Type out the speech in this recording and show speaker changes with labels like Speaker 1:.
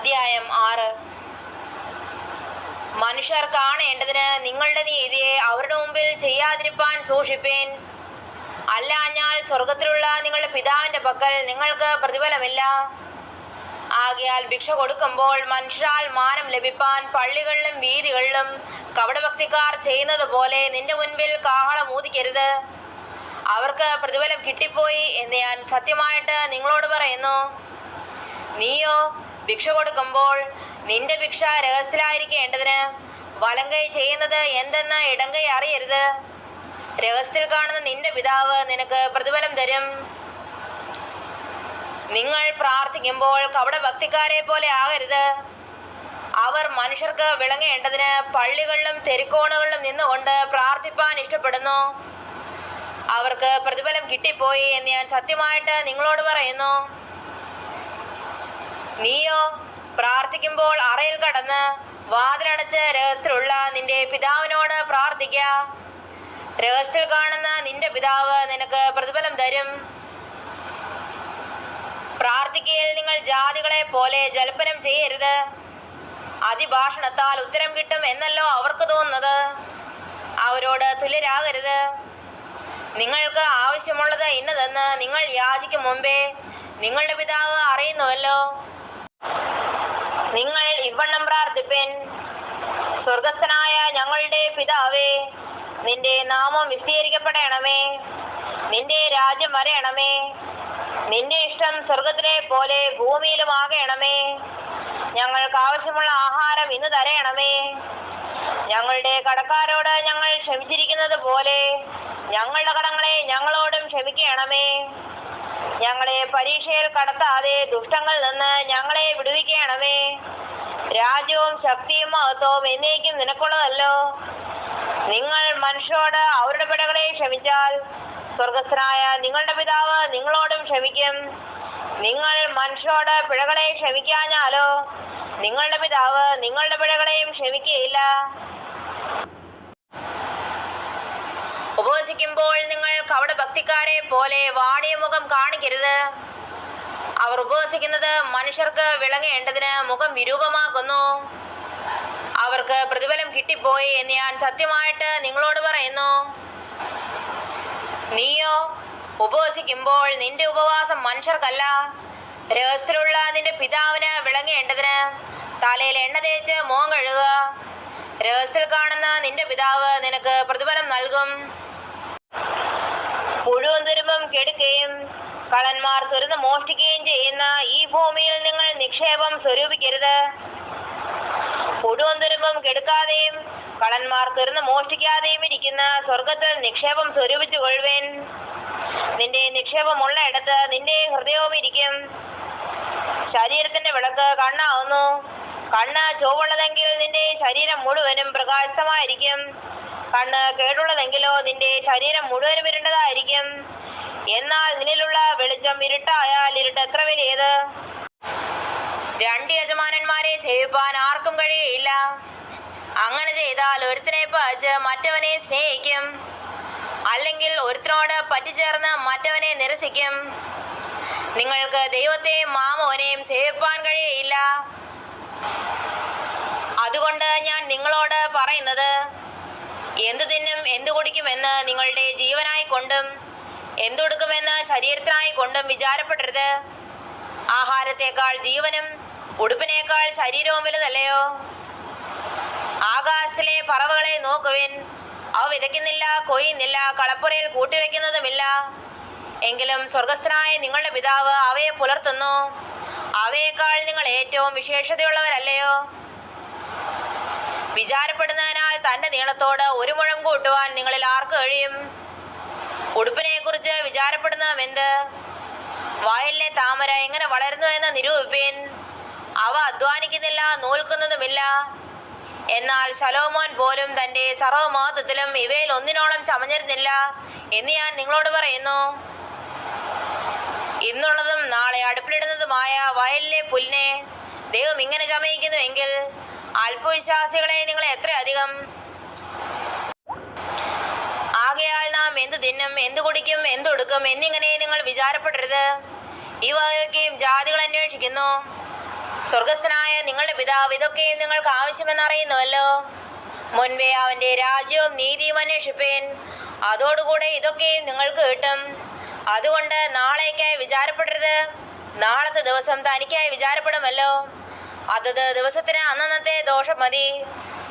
Speaker 1: അധ്യായം ആറ്. മനുഷ്യർ കാണേണ്ടതിന് നിങ്ങളുടെ നീതിയെ അവരുടെ മുമ്പിൽ ചെയ്യാതിരിപ്പാൻ സൂക്ഷിപ്പേൻ. അല്ലാഞ്ഞാൽ സ്വർഗത്തിലുള്ള നിങ്ങളുടെ പിതാവിന്റെ പക്കൽ നിങ്ങൾക്ക് പ്രതിഫലമില്ല. ആകയാൽ ഭിക്ഷ കൊടുക്കുമ്പോൾ മനുഷ്യരാൽ മാനം ലഭിപ്പാൻ പള്ളികളിലും വീതികളിലും കപടഭക്തിക്കാർ ചെയ്യുന്നത് പോലെ നിന്റെ മുൻപിൽ കാഹളം ഊതിക്കരുത്. അവർക്ക് പ്രതിഫലം കിട്ടിപ്പോയി എന്ന് ഞാൻ സത്യമായിട്ട് നിങ്ങളോട് പറയുന്നു. നീയോ ഭിക്ഷ കൊടുക്കുമ്പോൾ നിന്റെ ഭിക്ഷ രഹസ്യത്തിലായിരിക്കേണ്ടതിന് വലങ്കൈ ചെയ്യുന്നത് എന്തെന്ന് ഇടങ്കൈ അറിയരുത്. രഹസ്യത്തിൽ കാണുന്ന നിന്റെ പിതാവ് നിനക്ക് പ്രതിഫലം തരും. നിങ്ങൾ പ്രാർത്ഥിക്കുമ്പോൾ കവട ഭക്തിക്കാരെ പോലെ ആകരുത്. അവർ മനുഷ്യർക്ക് വിളങ്ങേണ്ടതിന് പള്ളികളിലും തെരുക്കോണുകളിലും നിന്നുകൊണ്ട് പ്രാർത്ഥിപ്പാൻ ഇഷ്ടപ്പെടുന്നു. അവർക്ക് പ്രതിഫലം കിട്ടിപ്പോയി എന്ന് ഞാൻ സത്യമായിട്ട് നിങ്ങളോട് പറയുന്നു. നീയോ? പ്രാർത്ഥിക്കുമ്പോൾ അറയിൽ കടന്ന് വാതിലടച്ച് രഹസ്യത്തിലുള്ള നിന്റെ പിതാവിനോട് പ്രാർത്ഥിക്ക. രഹസ്യത്തിൽ കാണുന്ന നിന്റെ പിതാവ് നിനക്ക് പ്രതിഫലം തരും. പ്രാർത്ഥിക്കയിൽ നിങ്ങൾ ജാതികളെ പോലെ ജൽപ്പനം ചെയ്യരുത്. അതിഭാഷണത്താൽ ഉത്തരം കിട്ടും എന്നല്ലോ അവർക്ക് തോന്നുന്നത്. അവരോട് തുല്യരാകരുത്. നിങ്ങൾക്ക് ആവശ്യമുള്ളത് ഇന്നതെന്ന് നിങ്ങൾ യാചിക്കും മുമ്പേ നിങ്ങളുടെ പിതാവ് അറിയുന്നുവല്ലോ. നിങ്ങൾ ഇവണ്ണം പ്രാർത്ഥിപ്പൻ. സ്വർഗസ്ഥനായ ഞങ്ങളുടെ പിതാവേ നിന്റെ നാമം വിസ്തീകരിക്കപ്പെടണമേ. നിന്റെ രാജ്യം വരയണമേ. നിന്റെ ഇഷ്ടം സ്വർഗത്തിലെ പോലെ ഭൂമിയിലും ആകണമേ. ഞങ്ങൾക്ക് ആവശ്യമുള്ള ആഹാരം ഇന്ന് തരയണമേ. ഞങ്ങളുടെ കടക്കാരോട് ഞങ്ങൾ ക്ഷമിച്ചിരിക്കുന്നത് പോലെ ഞങ്ങളുടെ കടങ്ങളെ ഞങ്ങളോടും ക്ഷമിക്കണമേ. ഞങ്ങളെ പരീക്ഷയിൽ കടത്താതെ ദുഷ്ടങ്ങളിൽ നിന്ന് ഞങ്ങളെ വിടുവിക്കണമേ. രാജ്യവും ശക്തിയും മഹത്വവും എന്നേക്കും നിനക്കുള്ളതല്ലോ. നിങ്ങൾ മനുഷ്യരോട് അവരുടെ പിടകളെ ക്ഷമിച്ചാൽ സ്വർഗസ്ഥനായ നിങ്ങളുടെ പിതാവ് നിങ്ങളോടും ക്ഷമിക്കും. നിങ്ങൾ മനുഷ്യരോട് പിഴകളെ ക്ഷമിക്കാഞ്ഞാലോ നിങ്ങളുടെ പിതാവ് നിങ്ങളുടെ പിഴകളെയും ക്ഷമിക്കുകയില്ല. ഉപവസിക്കുമ്പോൾ നിങ്ങൾ കവട ഭക്തിക്കാരെ പോലെ വാടിയ മുഖം കാണിക്കരുത്. അവർ ഉപവസിക്കുന്നത് മനുഷ്യർക്ക് വിളങ്ങേണ്ടതിന് മുഖം വിരൂപമാക്കുന്നു. അവർക്ക് പ്രതിഫലം കിട്ടിപ്പോയി എന്ന് ഞാൻ സത്യമായിട്ട് നിങ്ങളോട് പറയുന്നു. നീയോ ഉപവസിക്കുമ്പോൾ നിന്റെ ഉപവാസം മനുഷ്യർക്കല്ല. രഹസ്യത്തിലുള്ള നിന്റെ പിതാവിന് വിളങ്ങേണ്ടതിന് തലയിൽ എണ്ണ തേച്ച് മോൻ കഴുകുക. രഹസ്യത്തിൽ കാണുന്ന നിന്റെ പിതാവ് നിനക്ക് പ്രതിഫലം നൽകും. മുഴുവൻ തുരുമ്പം കെടുക്കുകയും കളന്മാർ തുരന്ന് മോഷ്ടിക്കുകയും ചെയ്യുന്ന ഈ ഭൂമിയിൽ നിങ്ങൾ നിക്ഷേപം സ്വരൂപിക്കരുത്. മുഴുവൻ തുരുമ്പം കെടുക്കാതെയും കളന്മാർ തുറന്ന് മോഷ്ടിക്കാതെയും ഇരിക്കുന്ന സ്വർഗത്തിൽ നിക്ഷേപം സ്വരൂപിച്ചു കൊള്ളുവേൻ. നിന്റെ നിക്ഷേപമുള്ള ഇടത്ത് നിന്റെ ഹൃദയവും ഇരിക്കും. ശരീരത്തിന്റെ വിളക്ക് കണ്ണാവുന്നു. കണ്ണ് ചുവള്ളതെങ്കിൽ നിന്റെ ശരീരം മുഴുവനും പ്രകാശമായിരിക്കും. കണ്ണ് കേടുള്ളതെങ്കിലോ നിന്റെ ശരീരം മുഴുവനും ഇരുണ്ടതായിരിക്കും. എന്നാൽ നിന്നിലുള്ള വെളിച്ചം ഇരുട്ടായാൽ ഇരുട്ട് എത്ര വലിയത് രണ്ട് യജമാനന്മാരെ സേവിപ്പാൻ ആർക്കും കഴിയുകയില്ല. അങ്ങനെ ചെയ്താൽ ഒരുത്തിനെ പഴിച്ച് മറ്റവനെ സ്നേഹിക്കും. അല്ലെങ്കിൽ ഒരുത്തിനോട് പറ്റിച്ചേർന്ന് മറ്റവനെ നിരസിക്കും. നിങ്ങൾക്ക് ദൈവത്തെയും മാമോനെയും സേവിപ്പാൻ കഴിയുകയില്ല. അതുകൊണ്ട് ഞാൻ നിങ്ങളോട് പറയുന്നത് എന്തു തിന്നും എന്തു കുടിക്കുമെന്ന് നിങ്ങളുടെ ജീവനായി കൊണ്ടും എന്തുടുക്കുമെന്ന് ശരീരത്തിനായി കൊണ്ടും വിചാരപ്പെടരുത്. ആഹാരത്തേക്കാൾ ജീവനും ഉടുപ്പിനേക്കാൾ ശരീരവും വലുതല്ലയോ? ആകാശത്തിലെ പറവകളെ നോക്കുവിൻ. അവ വിതയ്ക്കുന്നില്ല കൊയ്യുന്നില്ല കളപ്പുരയിൽ കൂട്ടിവെക്കുന്നതുമില്ല. എങ്കിലും സ്വർഗസ്ഥനായ നിങ്ങളുടെ പിതാവ് അവയെ പുലർത്തുന്നു. അവയേക്കാൾ നിങ്ങൾ ഏറ്റവും വിശേഷതയുള്ളവരല്ലയോ? വിചാരപ്പെടുന്നതിനാൽ തന്റെ നീളത്തോട് ഒരു മുഴം കൂട്ടുവാൻ നിങ്ങളിൽ ആർക്ക് കഴിയും? ഉടുപ്പിനെ കുറിച്ച് എന്ത്? വയലിലെ താമര എങ്ങനെ വളരുന്നു എന്ന നിരൂപിപ്പീൻ. അവ അധ്വാനിക്കുന്നില്ല നൂൽക്കുന്നതുമില്ല. എന്നാൽ ശലോമോൻ പോലും തന്റെ സർവമഹത്വത്തിലും ഇവയിൽ ഒന്നിനോളം ചമഞ്ഞിരുന്നില്ല എന്ന് ഞാൻ നിങ്ങളോട് പറയുന്നു. ഇന്നുള്ളതും നാളെ അടുപ്പിലിടുന്നതുമായ വയലിലെ പുല്ലിനെ ദൈവം ഇങ്ങനെ ചമയിക്കുന്നുവെങ്കിൽ അല്പവിശ്വാസികളെ നിങ്ങൾ എത്രയധികം ആകയാൽ നാം എന്ത് തിന്നും എന്ത് കുടിക്കും എന്തൊടുക്കും എന്നിങ്ങനെ നിങ്ങൾ വിചാരപ്പെടരുത്. ഈ വകയൊക്കെയും ജാതികൾ അന്വേഷിക്കുന്നു. സ്വർഗസ്ഥനായ നിങ്ങളുടെ പിതാവ് ഇതൊക്കെയും നിങ്ങൾക്ക് ആവശ്യമെന്ന് അറിയുന്നുവല്ലോ മുൻപേ അവന്റെ രാജ്യവും നീതിയും അന്വേഷിപ്പേൻ. അതോടുകൂടെ ഇതൊക്കെയും നിങ്ങൾക്ക് കിട്ടും. അതുകൊണ്ട് നാളേക്കായി വിചാരപ്പെടരുത്. നാളത്തെ ദിവസം തനിക്കായി വിചാരപ്പെടുമല്ലോ. അതത് ദിവസത്തിന് അന്നന്നത്തെ ദോഷം മതി.